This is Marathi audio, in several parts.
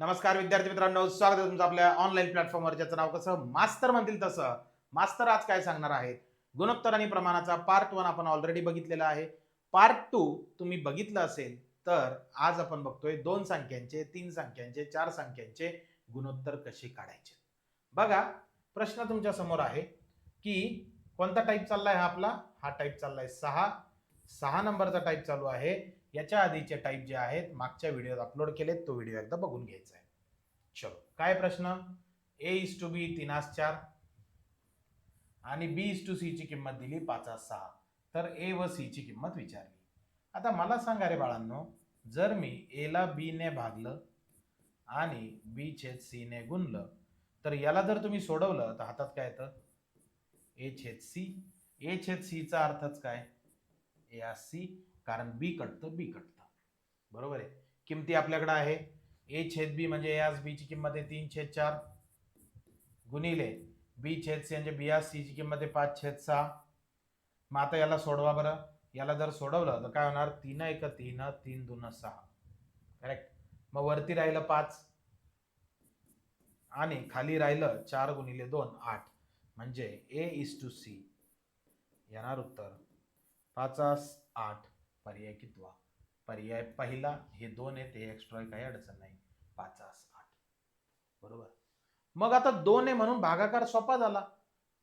नमस्कार विद्यार्थी मित्रांनो. स्वागत आहे तुमचं आपल्या ऑनलाईन प्लॅटफॉर्मवर ज्याचं नाव कसं? मास्तर म्हणतील तसं. मास्तर आज काय सांगणार आहेत? गुणोत्तर आणि प्रमाणाचा पार्ट वन आपण ऑलरेडी बघितलेला आहे. पार्ट टू तुम्ही बघितलं असेल तर आज आपण बघतोय दोन संख्यांचे तीन संख्यांचे चार संख्यांचे गुणोत्तर कसे काढायचे? बघा प्रश्न तुमच्यासमोर आहे की कोणता टाईप चाललाय हा आपला? हा टाईप चाललाय सहा. सहा नंबरचा टाईप चालू आहे. याच्या आधीचे टाईप जे आहेत मागच्या व्हिडिओत अपलोड केलेत तो व्हिडिओ एकदा बघून घ्यायचा आहे. चलो काय प्रश्न? ए इज टू बी तीनास चार. आणि बी इज टू सी ची किंमत दिली पाचास सहा. तर ए व सी ची किंमत विचारली. आता मला सांगा रे बाळांनो जर मी एला बीने भागलं आणि बी छेद सीने गुणलं तर याला जर तुम्ही सोडवलं तर हातात काय येतं? ए छेद सी ए छेद सीचा अर्थच काय? ए आर सी कारण बी कटतं बी कटतं. बरोबर आहे? किमती आपल्याकडे आहे? ए छेद बी म्हणजे ए आस बी ची किंमत आहे तीन छेद चार. गुणिले बी छेद सी म्हणजे बी आस सी ची किंमत आहे पाच छेद सहा. मग आता याला सोडवा बरं. याला जर सोडवलं तर काय होणार? तीन एक तीन तीन दोन सहा. करेक्ट मग वरती राहिलं पाच. आणि खाली राहिलं चार गुणिले दोन आठ. म्हणजे ए इस टू सी. येणार उत्तर? पाच आठ. पर्याय कितवा? पर्याय पहिला हे दोन आहेत हे एक्स्ट्रा काही अडचण नाही. पाच आठ बरोबर? मग आता दोन आहे म्हणून भागाकार सोपा झाला.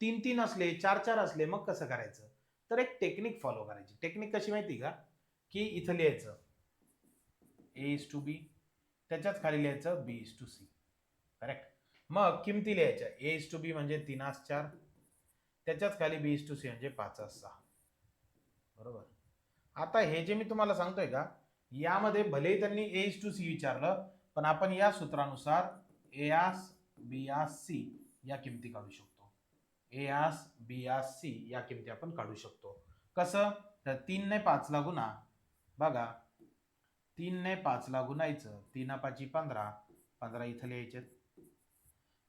तीन तीन असले चार चार असले मग कसं करायचं? तर एक टेक्निक फॉलो करायची. टेक्निक कशी माहिती का? की इथं लिहायचं. ए इज टू बी त्याच्याच खाली लिहायचं B is to C correct मग किमती लिहायच्या. ए इज टू बी म्हणजे तीनास चार. त्याच्याच खाली बी इज टू सी म्हणजे पाचास सहा. बरोबर? आता हे जे मी तुम्हाला सांगतोय का यामध्ये भले त्यांनी एच टू सी विचारलं पण आपण या सूत्रानुसार ए आस बी आस सी या किमती काढू शकतो. ए आस बी आस सी या किमती आपण काढू शकतो. कसं? तर तीन ने पाचला गुणा. बघा तीन ने पाचला गुणायचं तीन पाची पंधरा. पंधरा इथं लिहायचे.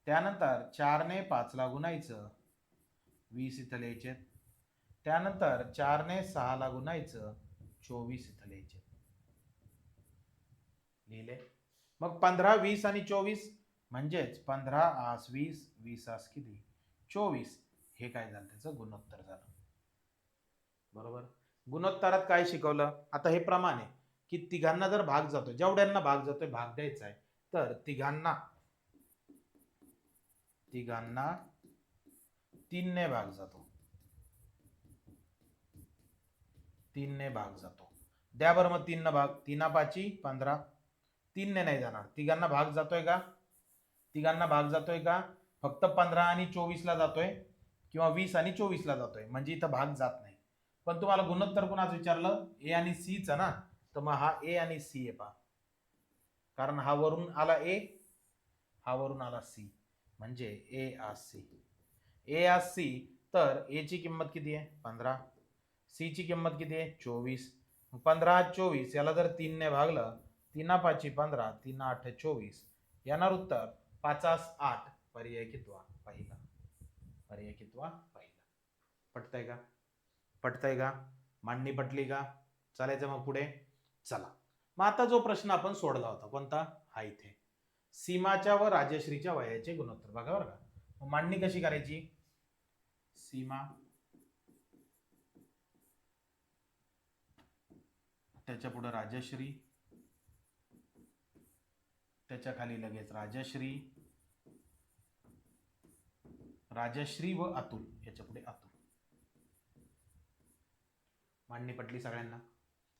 त्यानंतर चार ने पाचला गुणायचं वीस इथं लिहायचे. त्यानंतर चारने सहाला गुणायचं चोवीस इथं लिहायचे. लिहिले. मग पंधरा वीस आणि चोवीस म्हणजेच पंधरा आस वीस वीस आस किती? चोवीस. हे काय झालं? त्याचं गुणोत्तर झालं. बरोबर? गुणोत्तरात काय शिकवलं? आता हे प्रमाण आहे की तिघांना जर भाग जातो जेवढ्यांना भाग जातोय भाग द्यायचा आहे तर तिघांना तिघांना तीनने भाग जातो. तीनने भाग जातो. द्या बरं मग तीननं भाग. तीना पाची पंधरा. तीनने नाही जाणार. तिघांना भाग जातोय का? तिघांना भाग जातोय का? फक्त पंधरा आणि चोवीसला जातोय किंवा वीस आणि चोवीसला जातोय. म्हणजे इथं भाग जात नाही. पण तुम्हाला गुणोत्तर कुणाच विचारलं? ए आणि सीच ना? तर मग हा ए आणि सी आहे पा कारण हा वरून आला ए हा वरून आला सी. म्हणजे ए आ सी. ए आ सी तर ए ची किंमत किती आहे? पंधरा. सी ची किंमत किती आहे? चोवीस. पंधरा चोवीस याला जर तीनने भागलं तीना पाची पंधरा तीन आठ चोवीस. येणार उत्तर पाचास आठ. पर्याय कितवा? पहिला. पर्याय कितवा? पहिला. पटतंय का? पटतंय का? मांडणी पटली का? चालायचं मग पुढे? चला. मग आता जो प्रश्न आपण सोडला होता कोणता? हा इथे. सीमाच्या व राजश्रीच्या वयाचे गुणोत्तर. बघा बरं का. मग मांडणी कशी करायची? सीमा त्याच्या पुढं राजश्री. त्याच्याखाली लगेच राजश्री. राजश्री व अतुल याच्यापुढे अतुल. मांडणी पटली सगळ्यांना.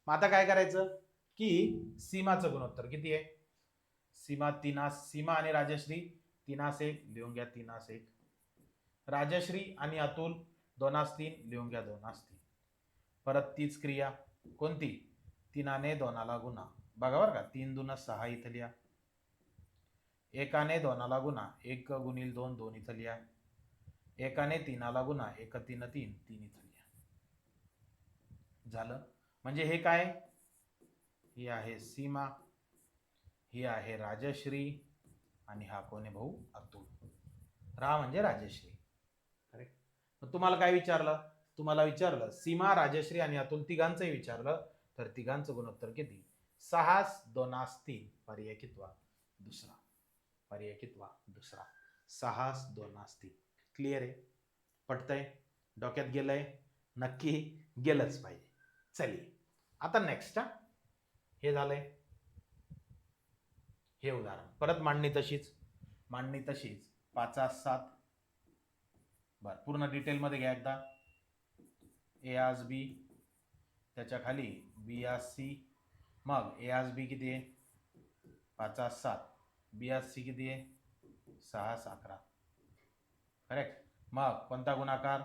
मग आता काय करायचं? की सीमाचं गुणोत्तर किती आहे? सीमा तिनास सीमा आणि राजश्री तिनास एक लिहून घ्या तिनास एक. राजश्री आणि अतुल दोनास तीन लिहून घ्या दोनास तीन. परत तीच क्रिया कोणती? तिनाने दोनाला गुणा बघा बरं का तीन दुन सहा इथं लिहा. एकाने दोनाला गुणा एक गुणिल दोन दोन इथं लिहा. एकाने तीनाला गुणा एक तीन तीन तीन इथं लिहा. झालं? म्हणजे हे काय? ही आहे सीमा ही आहे राजश्री आणि हा कोण भाऊ? अतुल. रा म्हणजे राजश्री. करेक्ट मग तुम्हाला काय विचारलं? तुम्हाला विचारलं सीमा राजश्री आणि अतुल तिघांचंही विचारलं. तर तिघांचं गुणोत्तर किती? सहास दोनास तीन. पर्याय कितवा दुसरा. पर्याय कितवा दुसरा. सहास दोनास तीन. क्लिअर आहे? पटतंय? डोक्यात गेलंय? नक्की गेलंच पाहिजे. चलिये आता नेक्स्ट हे. झालंय. हे उदाहरण. परत मांडणी तशीच. मांडणी तशीच. पाचास सात. बर पूर्ण डिटेलमध्ये घ्या एकदा. ए आज बी त्याच्याखाली बी सी. मग ए आज बी किती आहे? पाचास सात. बी आज सी किती आहे? सहा अकरा करेक्ट? मग कोणता गुणाकार?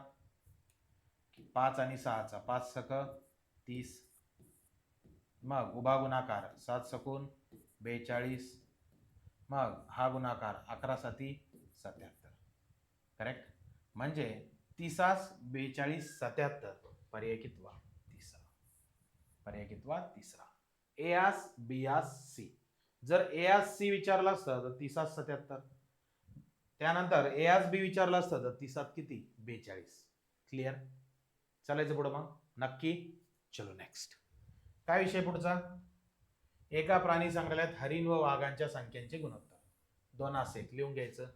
पाच आणि सहाचा. पाच सक तीस. मग उभा गुणाकार. सात सकून बेचाळीस. मग हा गुणाकार अकरा साती सत्याहत्तर. करेक्ट? म्हणजे तिसास बेचाळीस सत्याहत्तर. पर्याय कितवा? पर्याय कितवा तिसरा. ए आस बी आस सी जर ए आस सी विचारलं असतं तर तिसास सत्याहत्तर. त्यानंतर ए आस बी विचारलं असतं तर तिसात किती? बेचाळीस. क्लिअर चालायचं पुढं मग? नक्की? चलो नेक्स्ट काय विषय पुढचा? एका प्राणी संग्रहालयात हरिण व वाघांच्या संख्यांचे गुणोत्तर. दोनास एक. लिहून घ्यायचं.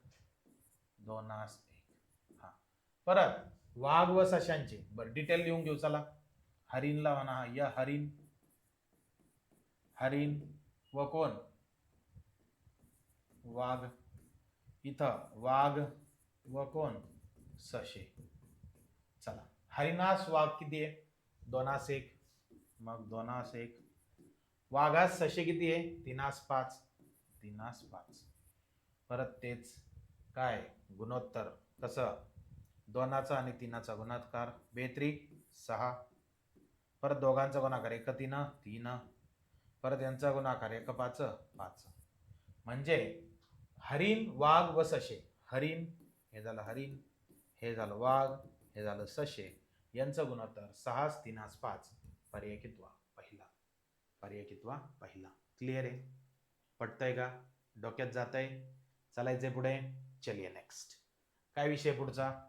दोनास एक. हा. परत वाघ व सशांचे. बरं डिटेल लिहून घेऊ चला. हरिणला म्हणा या हरिण. हरिण व कोण? वाघ. इथं वाघ व कोण? सशे. चला. हरिणास वाघ किती आहे? दोनास एक. मग दोनास एक. वाघास सशे किती आहे? तीनास पाच. तीनास पाच. परत तेच. काय? गुणोत्तर. कसं? दोनाचा आणि तीनाचा गुणाकार. बेत्री सहा. परत दोघांचा गुणाकार एक तीन तीन. परत यांचा गुणाकार एक पाच पाच. म्हणजे हरिण वाघ व सशे. हरिण हे झालं हरिण. हे झालं वाघ. हे झालं सशे. यांचं गुणोत्तर सहाच तीनास पाच. पर्याय कितवा? पहिला. पर्याय कितवा? पहिला. क्लिअर आहे? पटतंय का? डोक्यात जात आहे चालायचंय पुढे? चलिये नेक्स्ट काय विषय पुढचा?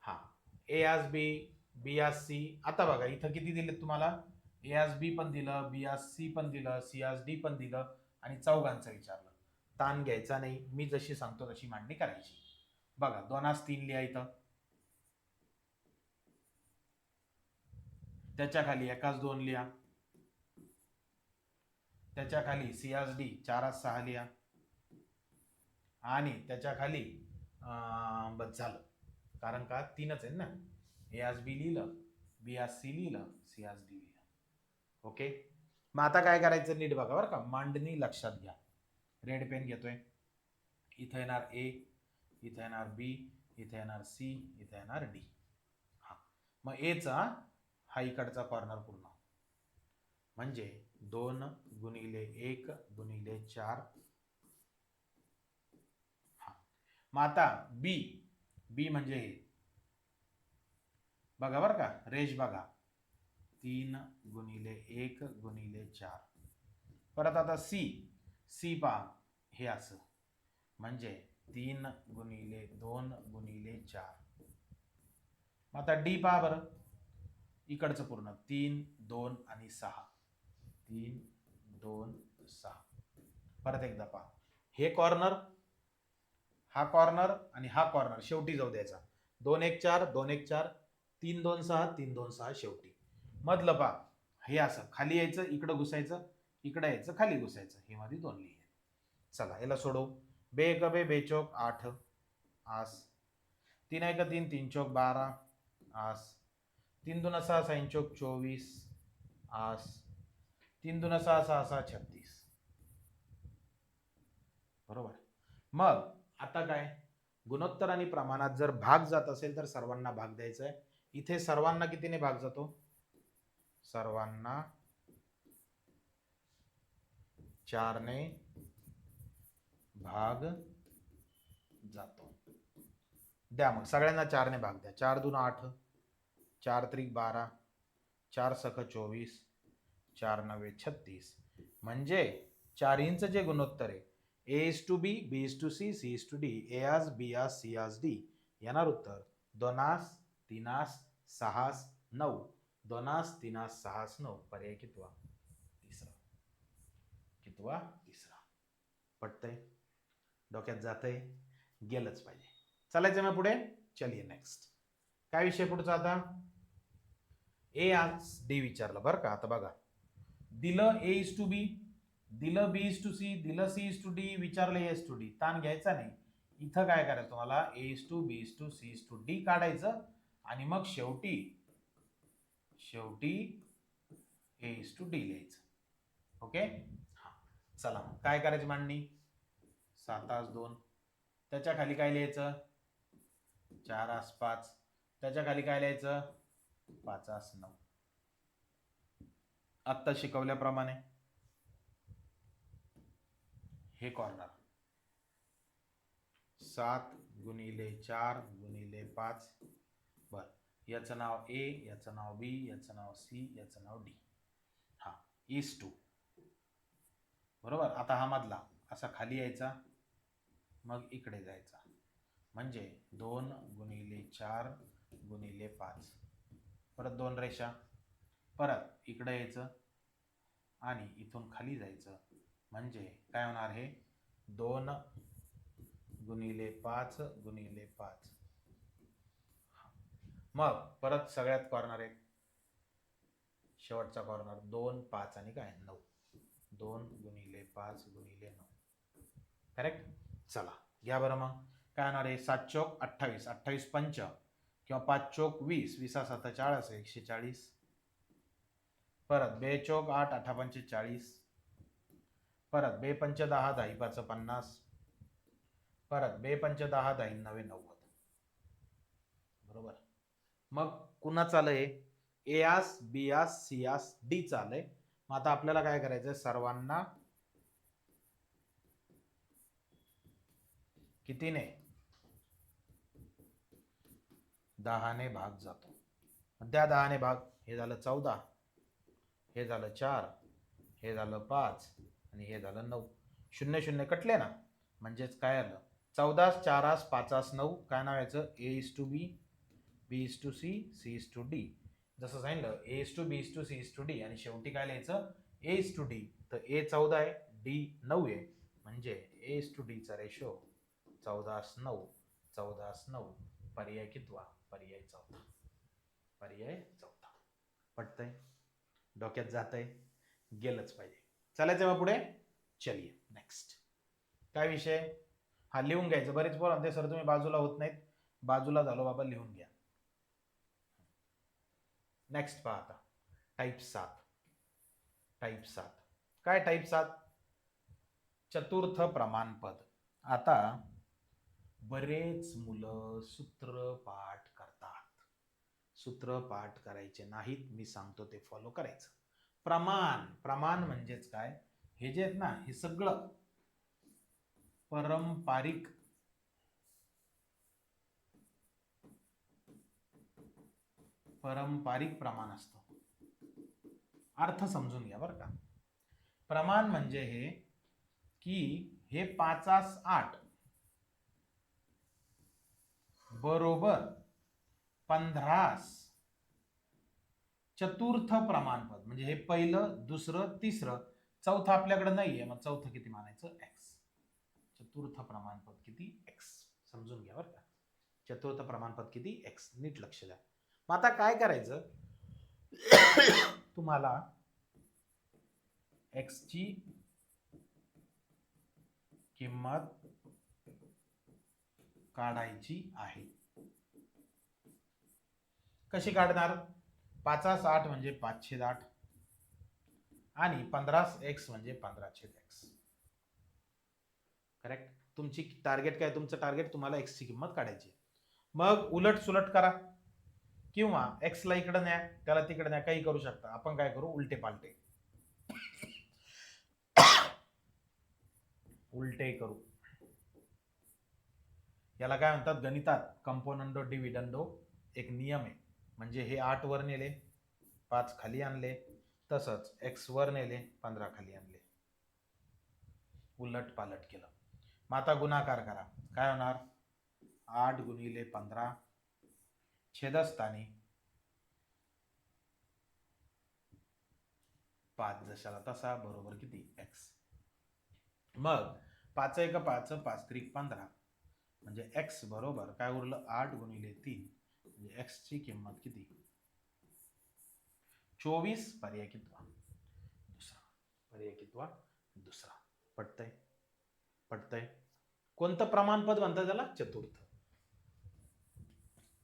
हा. ए आज बी बी आर सी आता बघा इथं किती दिलेत तुम्हाला? ए आस बी पण दिलं बी आज सी पण दिलं सी आस डी पण दिलं आणि चौघांचं विचारलं. ताण घ्यायचा नाही. मी जशी सांगतो तशी मांडणी करायची. बघा दोनास तीन लिहा इथं. त्याच्याखाली एकाच दोन लिहा. त्याच्याखाली सियास डी चारास सहा लिहा. आणि त्याच्याखाली अं, बस झालं. कारण का? तीनच आहेत ना? ए आज बी लिहिलं बी आज सी लिहिलं सी आज डी लिहिलं ओके मग आता काय करायचं नीट बघा बरं का. मांडणी लक्षात घ्या. रेड पेन घेतोय. इथं येणार ए इथं येणार बी इथं येणार सी इथं येणार डी हां. मग एचा हा इकडचा कॉर्नर पूर्ण. म्हणजे दोन गुणिले एक गुणिले चार. हां. मग आता बी बी म्हणजे हे. बघा बरं का रेश बघा. तीन गुणिले एक गुणिले चार. परत आता सी. सी पहा हे असं. म्हणजे तीन गुणिले दोन गुणिले चार. मग आता डी पहा बरं. इकडचं पूर्ण. तीन दोन आणि सहा. तीन दोन सहा. परत एकदा पहा. हे कॉर्नर हा कॉर्नर आणि हा कॉर्नर शेवटी जाऊ द्यायचा. दोन एक चार दोन एक चार तीन दोन सहा तीन दोन सहा शेवटी. मधलं पा हे असं खाली यायचं इकडं घुसायचं इकडं यायचं खाली घुसायचं हे मध्ये दोन लिहिले चला याला सोडवू. बे एक बे बेचोक आठ. आस. तीन एक तीन तीन चौक बारा. आस. तीन दोन सहा साईन चौक चोवीस. आस. तीन दोन सहा सहा सहा छत्तीस. बरोबर. मग आता काय? गुणोत्तर आणि प्रमाणात जर भाग जात असेल तर सर्वांना भाग द्यायचा आहे. इथे सर्वांना कितीने भाग जातो? सर्वांना चारने भाग जातो. द्या मग सगळ्यांना चारने भाग द्या. चार दोन आठ चार त्रिक बारा चार सख चोवीस चार नव्वे छत्तीस. म्हणजे चार इंच जे गुणोत्तर आहे A is to B B is to C C is to D A is B is C आज डी येणार उत्तर दोनास तीनास सहास नऊ. दोनास तीनास सहास नऊ. पर्याय कितवा? तिसरा. कितवा? तिसरा. पटतंय? डोक्यात जातंय? गेलंच पाहिजे. चालायचं मग पुढे? चलिये नेक्स्ट काय विषय पुढचा आता? ए आज डी विचारलं बरं का? आता बघा. दिलं ए इज टू बी दिलं बी इज टू सी दिलं सी इज टू डी विचारलं एस टू डी ताण घ्यायचा नाही. इथं काय करायचं तुम्हाला? A is to B is to C is to D काढायचं. आणि मग शेवटी शेवटी ए इज टू डी लिहायचं. ओके हा. चला काय करायची मांडणी? सात आस दोन. त्याच्याखाली काय लिहायचं? चार आस पाच. त्याच्याखाली काय लिहायचं? पाच आस नऊ. आत्ता शिकवल्याप्रमाणे. हे कॉर्नर सात गुणिले चार गुणिले पाच. बर. याचं नाव ए याचं नाव बी याचं नाव सी याचं नाव डी हा इज टू बरोबर? आता हा मधला. असा खाली यायचा मग इकडे जायचा. म्हणजे दोन गुणिले चार गुणिले पाच. परत दोन रेषा. परत इकडे यायचं आणि इथून खाली जायचं. म्हणजे काय होणार हे? दोन गुणिले पाच गुणिले पाच. मग परत सगळ्यात कॉर्नर एक. शेवटचा कॉर्नर दोन पाच आणि काय? नऊ. दोन गुणिले पाच गुणिले नऊ. करेक्ट चला. घ्या बरं मग. काय होणार आहे? सात चौक अठ्ठावीस. अठ्ठावीस पंच किंवा पाच चौक वीस. विसा सात चाळीस एकशे चाळीस परत बे चौक आठ अठ्ठा पंचे चाळीस परत बे पंच दहा दही पाच पन्नास. परत बे पंच दहा दही नवे नव्वद. बरोबर? मग कुणा चालय ए आस बी आस सी आस डी चालय मग आता आपल्याला काय करायचं सर्वांना कितीने दहाने भाग जातो. त्या दहाने भाग हे झालं चौदा हे झालं चार हे झालं पाच आणि हे झालं नऊ. शून्य शून्य कटले ना? म्हणजेच काय आलं? चौदास चारास पाचास नऊ. काय नाव याचं? A is to B B is to C C is to D जसं सांगितलं A is to B is to C is to D आणि शेवटी काय लिहायचं? ए इज टू डी तर ए चौदा आहे डी नऊ आहे. म्हणजे ए इज टू डीचा रेशो चौदास नऊ चौदास नऊ. पर्याय कितवा? पर्याय चौथा. पर्याय चौथा. पटतंय? डोक्यात जात आहे गेलंच पाहिजे. चालायचं मग पुढे चलिये. नेक्स्ट काय विषय? हा लिहून घ्यायचं. बरेच पोरं ते सर तुम्ही बाजूला होत नाहीत. बाजूला झालो बाबा लिहून घ्या. नेक्स्ट पहा आता टाईप सात. टाईप सात. काय टाईप सात? चतुर्थ प्रमाणपद. आता बरेच मुलं सूत्रपाठ करतात. सूत्रपाठ करायचे नाहीत मी सांगतो ते फॉलो करायचं. प्रमाण. प्रमाण म्हणजेच काय? हे जे आहेत ना हे सगळं. पारंपरिक पारंपरिक प्रमाण असतं. अर्थ समजून घ्या बरं का. प्रमाण म्हणजे हे की हे पाचास आठ बरोबर पंधरास चतुर्थ प्रमाणपद म्हणजे हे पहिलं दुसरं तिसरं चौथं आपल्याकडे नाही आहे मग चौथं किती मानायचं? एक्स चतुर्थ प्रमाणपद किती? एक्स समजून घ्या बरं का. चतुर्थ प्रमाणपद किती? एक्स नीट लक्ष द्या. मग आता काय करायचं? तुम्हाला एक्सची किंमत काढायची आहे. कशी काढणार? पाचास आठ म्हणजे पाचशे आठ आणि पंधरास एक्स म्हणजे पंधराशे एक्स करेक्ट तुमची टार्गेट काय? तुमचं टार्गेट तुम्हाला एक्सची किंमत काढायची मग उलट सुलट करा. किंवा एक्सला इकडे न्या त्याला तिकडे न्या काही करू शकता. आपण काय करू? उलटे पालटे. उलटे करू. याला काय म्हणतात? गणितात कंपोनंडो डिव्हिडंडो एक नियम आहे. म्हणजे हे आठ वर नेले पाच खाली आणले तसंच एक्स वर नेले पंधरा खाली आणले. उलट पालट केलं. मग आता गुणाकार करा. काय होणार? आठ गुणिले पंधरा. छेदस्थानी. पाच जशाला तसा बरोबर किती? एक्स मग पाच एक पाच पाच त्रिक पंधरा. म्हणजे एक्स बरोबर काय उरलं? आठ गुणिले तीन. म्हणजे एक्सची किंमत किती? चोवीस पर्याय कितवा दुसरा. पर्याय कितवा दुसरा. पटतंय? पटतंय? कोणतं प्रमाणपद म्हणतात त्याला? चतुर्थ.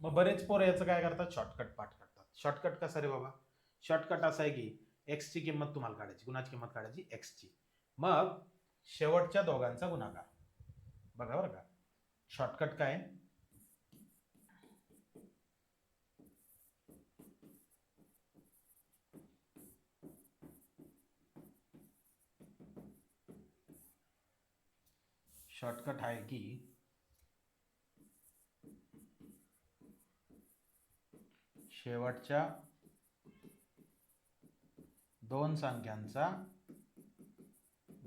मग बरेच पोरं याचं काय करतात? शॉर्टकट पाठ करतात. शॉर्टकट कसा रे बाबा? शॉर्टकट असा आहे की एक्सची किंमत तुम्हाला काढायची. गुणाची किंमत काढायची एक्सची मग शेवटच्या दोघांचा गुणाकार. बघा बरं का. शॉर्टकट काय? आहे? शॉर्टकट आहे की शेवटच्या दोन संख्यांचा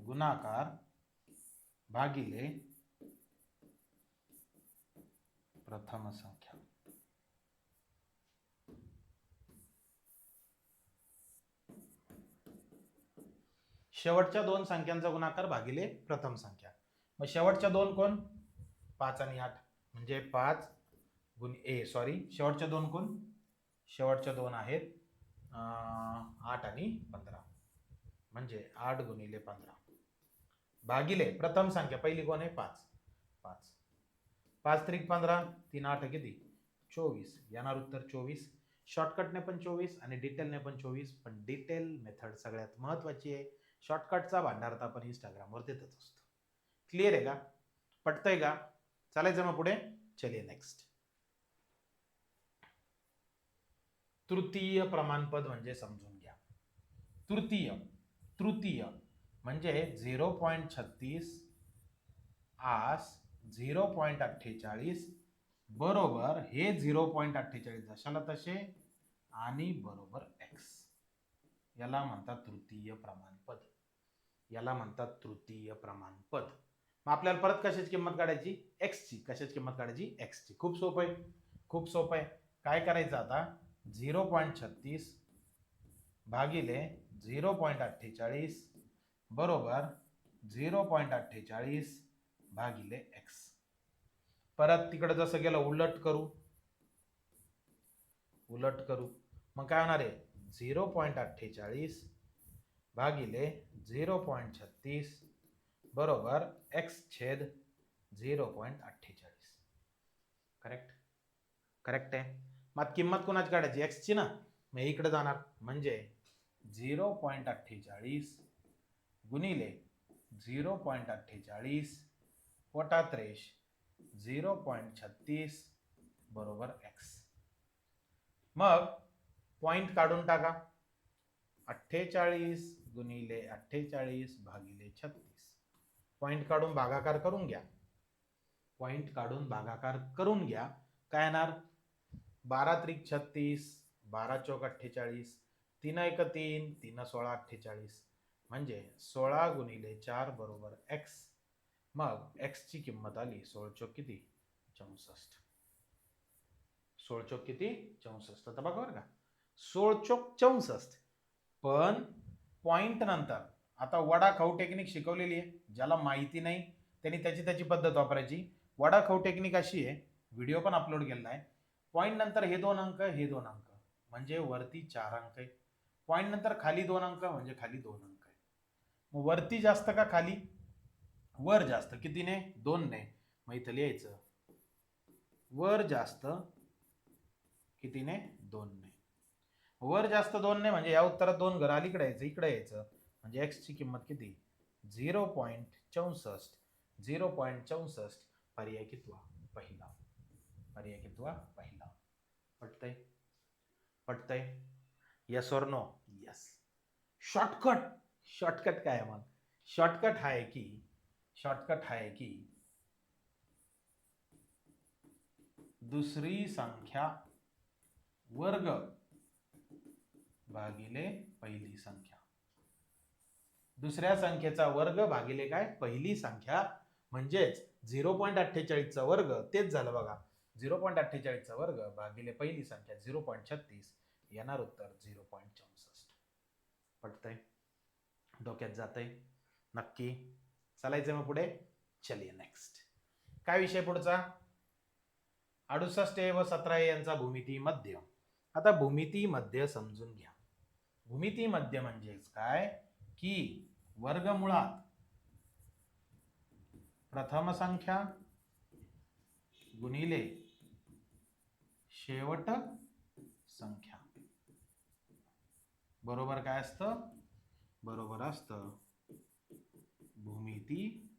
गुणाकार भागिले प्रथम संख्या. शेवटच्या दोन संख्यांचा गुणाकार भागिले प्रथम संख्या. मग शेवटच्या दोन कोण? पाच आणि आठ. म्हणजे पाच गुण ए सॉरी शेवटच्या दोन कोण? शेवटच्या दोन आहेत. आठ आणि पंधरा. म्हणजे आठ गुणिले पंधरा. भागिले प्रथम संख्या. पहिली कोण आहे? पाच. पाच. पाच त्रिक पंधरा तीन आठ किती? चोवीस. येणार उत्तर चोवीस. शॉर्टकटने पण चोवीस आणि डिटेलने पण चोवीस. पण डिटेल मेथड सगळ्यात महत्वाची आहे. शॉर्टकटचा भांडार तर आपण इंस्टाग्रामवर देतच. असतो क्लिअर आहे का? पटतंय का? चालायचं मग पुढे? चलिये नेक्स्ट तृतीय प्रमाणपद म्हणजे समजून घ्या. तृतीय तृतीय म्हणजे झिरो पॉईंट छत्तीस आस झिरो पॉईंट अठ्ठेचाळीस बरोबर हे झिरो पॉईंट अठ्ठेचाळीस जशाला तसे आणि बरोबर एक्स. याला म्हणतात तृतीय प्रमाणपद. याला म्हणतात तृतीय प्रमाणपद. मग आपल्याला परत कशाची किंमत काढायची? एक्सची. कशाची किंमत काढायची? एक्सची. खूप सोपं आहे. खूप सोपं आहे. काय करायचं आता? झिरो पॉईंट छत्तीस भागिले झिरो पॉईंट अठ्ठेचाळीस बरोबर झिरो पॉईंट अठ्ठेचाळीस भागिले एक्स. परत तिकडं जसं गेलं उलट करू. उलट करू. मग काय होणार आहे? झिरो पॉईंट अठ्ठेचाळीस भागिले झिरो पॉईंट छत्तीस बरोबर एक्स छेद झिरो पॉईंट अठ्ठेचाळीस. करेक्ट? करेक्ट आहे? मग किंमत कोणाची काढायची? एक्सची ना? मग इकडे जाणार. म्हणजे झिरो पॉईंट अठ्ठेचाळीस गुणिले झिरो पॉईंट अठ्ठेचाळीस पोटात त्रेश झिरो पॉईंट छत्तीस बरोबर एक्स मग पॉईंट काढून टाका. अठ्ठेचाळीस गुणिले अठ्ठेचाळीस भागिले छत्तीस. पॉईंट काढून भागाकार करून घ्या. पॉईंट काढून भागाकार करून घ्या. काय येणार? बारा त्रिक छत्तीस बारा चौक अठ्ठेचाळीस तीन एक तीन तीन सोळा अठ्ठेचाळीस. म्हणजे सोळा गुणिले चार बरोबर एक्स. मग एक्सची किंमत आली सोळ चौक किती? चौसष्ट. सोळ चौक किती? चौसष्ट. आता बघा बरं का. सोळ चौक चौसष्ट. पण पॉईंट नंतर आता वडा खाऊ टेक्निक शिकवलेली आहे. ज्याला माहिती नाही त्यांनी त्याची त्याची पद्धत वापरायची. वडा खाऊ टेक्निक अशी आहे व्हिडिओ पण अपलोड केलेला आहे. पॉईंट नंतर हे दोन अंक हे दोन अंक. म्हणजे वरती चार अंक आहे. पॉईंट नंतर खाली दोन अंक म्हणजे खाली दोन अंक आहे. मग वरती जास्त का खाली? वर जास्त. कितीने? दोन ने मग इथं लिहायचं. वर जास्त कितीने? दोन ने वर जास्त दोन ने म्हणजे या उत्तरात दोन घर अलीकडे यायचं इकडे यायचं. म्हणजे एक्सची किंमत किती? झिरो पॉईंट चौसष्ट. झिरो पॉईंट चौसष्ट पर्याय कितवा? पहिला. पर्याय कितवा पहिला पटतंय यस और नो यस शॉर्टकट शॉर्टकट काय आहे मग? शॉर्टकट आहे की शॉर्टकट आहे की दुसरी संख्या वर्ग भागिले पहिली संख्या. दुसऱ्या संख्येचा वर्ग भागिले काय? पहिली संख्या. म्हणजेच झिरो पॉईंट अठ्ठेचाळीसचा वर्ग तेच झालं बघा. झिरो पॉईंट अठ्ठेचाळीसचा वर्ग भागिले पहिली संख्या झिरो पॉईंट छत्तीस. येणार उत्तर झिरो पॉईंट चौसष्ट. पटतंय? डोक्यात जातंय? नक्की? चालायचं मग पुढे? चलिए नेक्स्ट काय विषय पुढचा? अडुसष्ट ए व सतरा ए यांचा भूमिती मध्य. आता भूमिती मध्य समजून घ्या. भूमिती मध्य म्हणजेच काय? की वर्गमुळात प्रथम संख्या गुणिले शेवट संख्या. बरोबर काय असतं? बरोबर असतं. भूमिती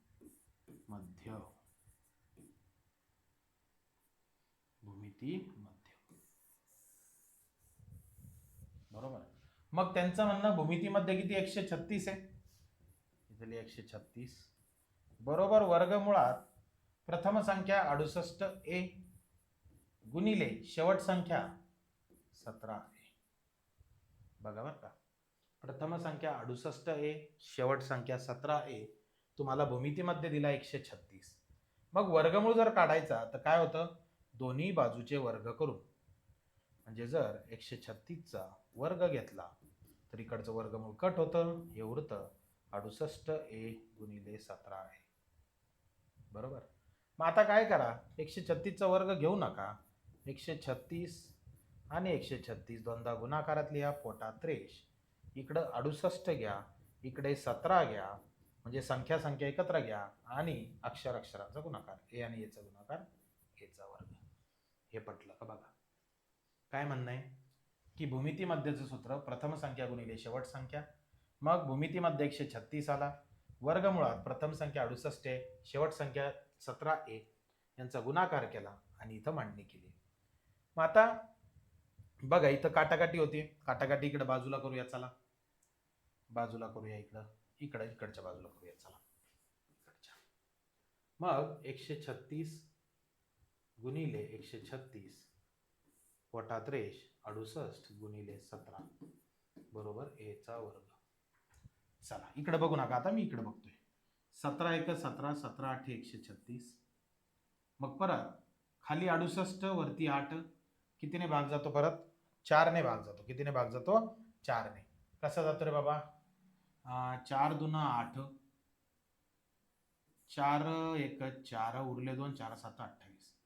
मध्य. भूमिती मध्य. बरोबर मग त्यांचं म्हणणं भूमितीमध्ये किती? एकशे छत्तीस आहे. इथली एकशे छत्तीस. बरोबर वर्गमुळात प्रथम संख्या अडुसष्ट ए. गुणिले शेवट संख्या सतरा आहे. बघा बरं का. प्रथम संख्या अडुसष्ट ए शेवट संख्या सतरा ए तुम्हाला भूमितीमध्ये दिला एकशे छत्तीस. मग वर्गमूळ जर काढायचा तर काय होतं? दोन्ही बाजूचे वर्ग करून. म्हणजे जर एकशे छत्तीसचा वर्ग घेतला तर इकडचं वर्गमूळ कट होतं. हे उरतं अडुसष्ट ए गुणिले सतरा आहे. बरोबर? मग आता काय करा? एकशे छत्तीसचा वर्ग घेऊ नका. एकशे छत्तीस आणि एकशे छत्तीस दोनदा गुणाकारात लिहा पोटात त्रेश इकडं अडुसष्ट घ्या इकडे सतरा घ्या म्हणजे संख्या संख्या एकत्र घ्या आणि अक्षर अक्षराचा गुणाकार ए आणि एचा गुणाकार एचा वर्ग. हे पटलं का बघा? काय म्हणणं आहे? की भूमितीमध्येचं सूत्र प्रथम संख्या गुणिले शेवट संख्या. मग भूमितीमध्ये एकशे छत्तीस आला. वर्गमुळात प्रथम संख्या अडुसष्ट आहे शेवट संख्या सतरा ए यांचा गुणाकार केला आणि इथं मांडणी केली. मग आता बघा इथं काटाकाटी होती. काटाकाटी इकडे बाजूला करूया चला. बाजूला करूया इकडं. इकडं इकडच्या बाजूला करूया चला. इकडच्या. मग एकशे छत्तीस गुणिले एकशे छत्तीस पोटात अडुसष्ट गुणिले सतरा. बरोबर? एचा वर्ग. चला इकडे बघू नका आता मी इकडे बघतोय. सतरा एक सतरा सतरा आठ एकशे छत्तीस. मग परत खाली अडुसष्ट वरती आठ. कितीने भाग जातो परत? चारने भाग जातो. कितीने भाग जातो? चारने. कसा जातो रे बाबा? चार दुना आठ. चार एक चार उरले दोन चार सात अठ्ठावीस.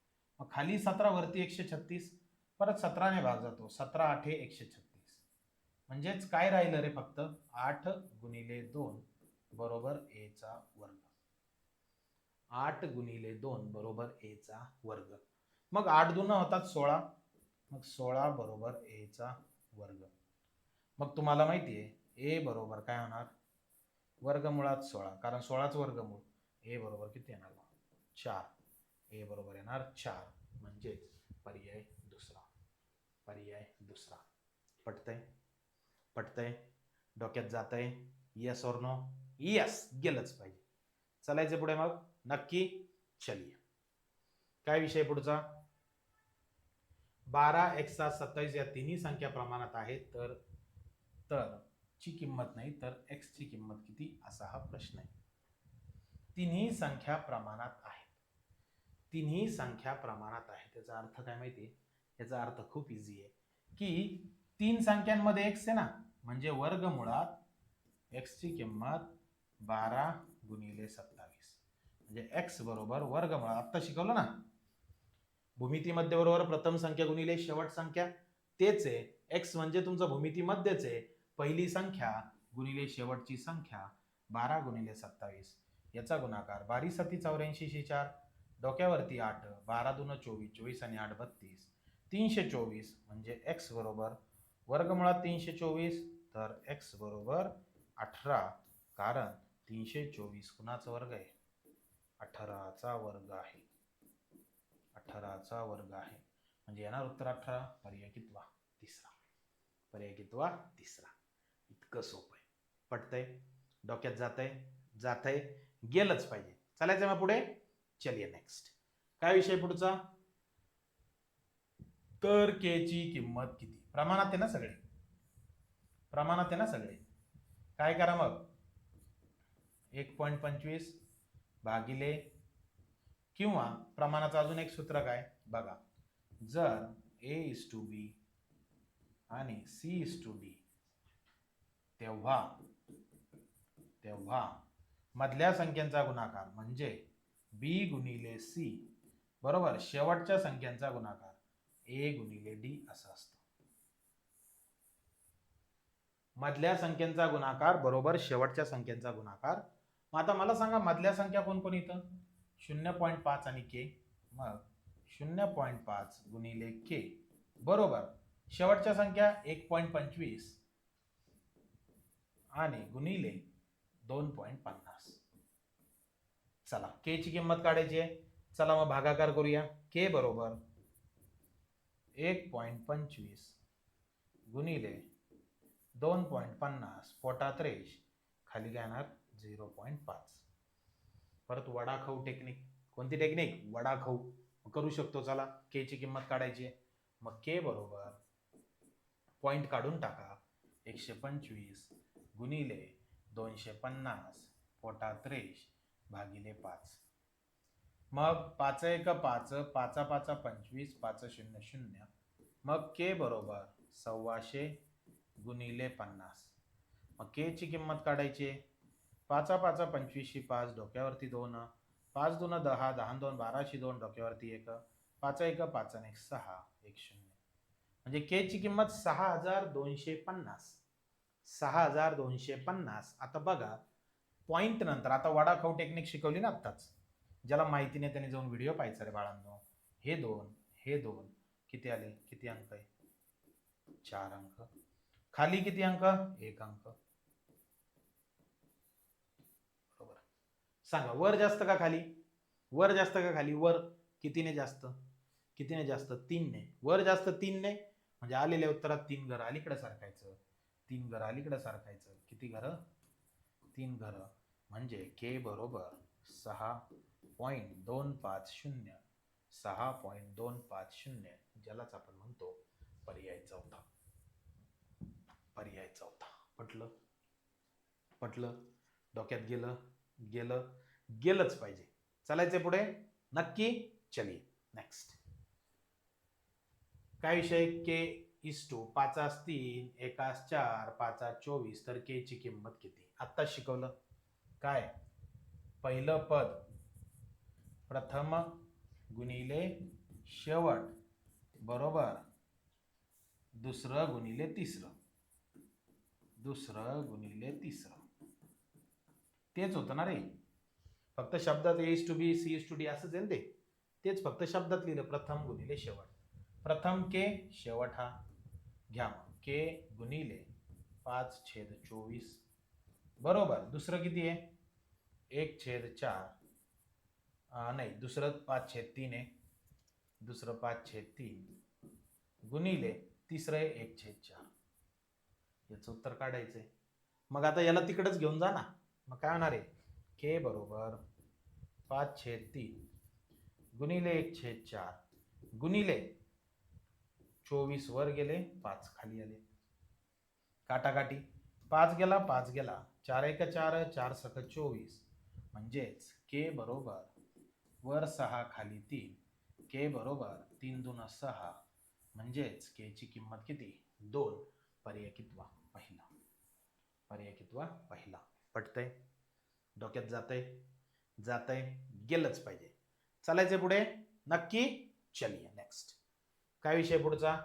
मग खाली सतरा वरती एकशे छत्तीस. परत सतराने भाग जातो. सतरा आठे एकशे छत्तीस. म्हणजेच काय राहिलं रे फक्त? आठ गुणिले दोन बरोबर एचा वर्ग. आठ गुणिले दोन बरोबर एचा वर्ग. मग आठ दुना होतात सोळा. मग सोळा बरोबर एचा वर्ग. मग तुम्हाला माहिती आहे ए बरोबर काय होणार? वर्गमुळात सोळा कारण सोळाच वर्गमूळ ए बरोबर किती येणार? चार. ए बरोबर येणार चार म्हणजेच पर्याय दुसरा. पर्याय दुसरा. पटतंय? पटतंय? डोक्यात जातंय? येस और नो यस गेलंच पाहिजे. चालायचं पुढे मग? नक्की चलिये काय विषय पुढचा? बारा एक्सा सत्तावीस या तिन्ही संख्या प्रमाणात आहेत तर तर ची किंमत नाही तर एक्सची किंमत किती? असा हा प्रश्न आहे. तिन्ही संख्या प्रमाणात आहेत. तिन्ही संख्या प्रमाणात आहेत. त्याचा अर्थ काय माहिती आहे? याचा अर्थ खूप इझी आहे. की तीन संख्यांमध्ये एक्स आहे ना म्हणजे वर्गमुळात एक्सची किंमत बारा गुणिले सत्तावीस. म्हणजे एक्स बरोबर वर्गमुळात. आत्ता शिकवलं ना? भूमितीमध्ये बरोबर प्रथम संख्या गुणिले शेवट संख्या. तेच आहे. एक्स म्हणजे तुमचं भूमितीमध्येच आहे. पहिली संख्या गुणिले शेवटची संख्या बारा गुणिले सत्तावीस. याचा गुणाकार बारी सती चौऱ्याऐंशी चार. डोक्यावरती आठ बारा दोन चोवीस चोवीस आणि आठ बत्तीस. तीनशे चोवीस म्हणजे एक्स बरोबर वर्गमुळात तीनशे चोवीस तर एक्स बरोबर अठरा. कारण तीनशे चोवीस कुणाचा वर्ग आहे. अठराचा वर्ग आहे. अठराचा वर्ग आहे. म्हणजे येणार उत्तर अठरा पर्याय कितवा तिसरा. पर्याय कितवा तिसरा. इतकं सोपं आहे. पटतंय? डोक्यात जातंय? जातंय. गेलंच पाहिजे. चालायचं मग पुढे? चलिये नेक्स्ट काय विषय पुढचा? तर के ची किंमत किती? प्रमाणात आहे ना सगळे? प्रमाणात आहे ना सगळे? काय करा मग? एक पॉईंट पंचवीस भागिले किंवा प्रमाणाचं अजून एक सूत्र काय? बघा. जर ए इज टू बी आणि सी इज टू डी तेव्हा तेव्हा मधल्या संख्यांचा गुणाकार म्हणजे बी गुणिले सी बरोबर? शेवटच्या संख्यांचा गुणाकार ए गुणिले डी असा असतं. मधल्या संख्यांचा गुणाकार बरोबर शेवटच्या संख्यांचा गुणाकार. मग आता मला सांगा मधल्या संख्या कोण कोण इथं? शून्य पॉईंट पाच आणि के. मग शून्य पॉईंट पाच गुणिले के. बरोबर. शेवटच्या संख्या एक पॉईंट पंचवीस. आणि गुणिले दोन पॉईंट पन्नास. चला के ची किंमत काढायची आहे. चला मग भागाकार करूया. के बरोबर एक पॉईंट पंचवीस गुणिले दोन पॉईंट पन्नास पोटात रेश खाली घेणार झिरो पॉईंट पाच. परत वडा खाऊ टेक्निक कोणती टेक्निक वडा खाऊ करू शकतो चला. के ची किंमत काढायची आहे. मग के बरोबर पॉईंट काढून टाका. एकशे पंचवीस गुणिले दोनशे पन्नास पोटा त्रेस भागिले पाच. मग पाच एक पाच पाचा पाचा पंचवीस पाच शून्य शून्य. मग के बरोबर सव्वाशे गुणिले पन्नास. मग के ची किंमत काढायची आहे. पाचा पाचा पंचवीसशी पाच डोक्यावरती दोन पाच दोन दहा दहा दोन बाराशी दोन डोक्यावरती एक पाच एक पाच आणि एक सहा एक शून्य. म्हणजे के ची किंमत सहा हजार दोनशे पन्नास. सहा हजार दोनशे पन्नास. आता बघा पॉईंट नंतर आता वडा खाऊ टेक्निक शिकवली ना आत्ताच. ज्याला माहिती नाही त्याने जाऊन व्हिडिओ पाहायचा रे बाळांनो. हे दोन हे दोन. किती आले? किती अंक आहे? चार अंक. खाली किती अंक? एक अंक बरोबर सांगा वर जास्त का खाली? वर जास्त का खाली? वर कितीने जास्त? कितीने जास्त? तीनने. वर जास्त तीनने म्हणजे आलेल्या उत्तरात तीन घर अलीकडे सारखायचं. तीन घर अलीकडे सारखायचं. किती घर? तीन घर. म्हणजे के बरोबर सहा पॉईंट दोन पाच शून्य. सहा पॉईंट दोन पाच शून्य. ज्यालाच आपण म्हणतो पर्याय चौथा. पर्याय चौथा. पटलं? पटलं? डोक्यात गेलं? गेलं? गेलंच पाहिजे. चालायचं पुढे? नक्की चलिये नेक्स्ट काय विषय? के इस टू पाचास तीन एकास चार पाचास चोवीस तर के ची किंमत किती? आत्ता शिकवलं. काय? पहिलं पद. प्रथम गुणिले शेवट. बरोबर? दुसरं गुणिले तिसरं. दुसरं गुणिले तिसरं. तेच होतं ना रे? फक्त शब्दात as to B C as to D असंच आहे ते? तेच फक्त शब्दात लिहिलं प्रथम गुणिले शेवट. प्रथम के शेवट हा. घ्या मग. के गुणिले पाच छेद चोवीस. बरोबर. दुसरं किती आहे? एक छेद चार. नाही दुसरं पाच छेद तीन आहे. दुसरं पाच छेद तीन. गुणिले तिसरं आहे एक छेद चार. याचं उत्तर काढायचं आहे मग आता याला तिकडंच घेऊन जा ना. मग काय होणार आहे? के बरोबर पाच छेद तीन. गुणिले एक छेद चार. गुणिले चोवीस वर गेले पाच खाली आले. काटाकाटी. पाच गेला पाच गेला. चार एक चार चार सक चोवीस. म्हणजेच के बरोबर वर सहा खाली तीन. के बरोबर तीन दोन सहा. म्हणजेच के ची किंमत किती? दोन. पर्याय पहिला. पर्ययकित्वा पहिला. पटतंय? डोक्यात जातंय गेलंच पाहिजे. चालायचं पुढे? नक्की चलिये नेक्स्ट काय विषय पुढचा?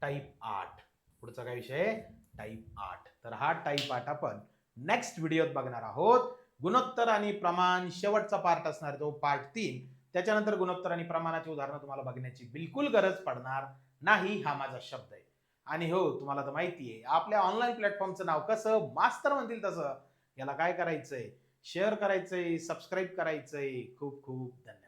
टाईप आठ. पुढचा काय विषय? टाईप आठ. तर हा टाईप आठ आपण नेक्स्ट व्हिडिओत बघणार आहोत. गुणोत्तर आणि प्रमाण शेवटचा पार्ट असणार तो पार्ट तीन. त्याच्यानंतर गुणोत्तर आणि प्रमाणाची उदाहरणं तुम्हाला बघण्याची बिलकुल गरज पडणार नाही हा माझा शब्द आहे. आणि हो तुम्हाला तर माहिती आहे आपल्या ऑनलाईन प्लॅटफॉर्मचं नाव कसं? मास्तर म्हणतील तसं. याला काय करायचंय? शेअर करायचंय सबस्क्राईब करायचंय. खूप खूप धन्यवाद.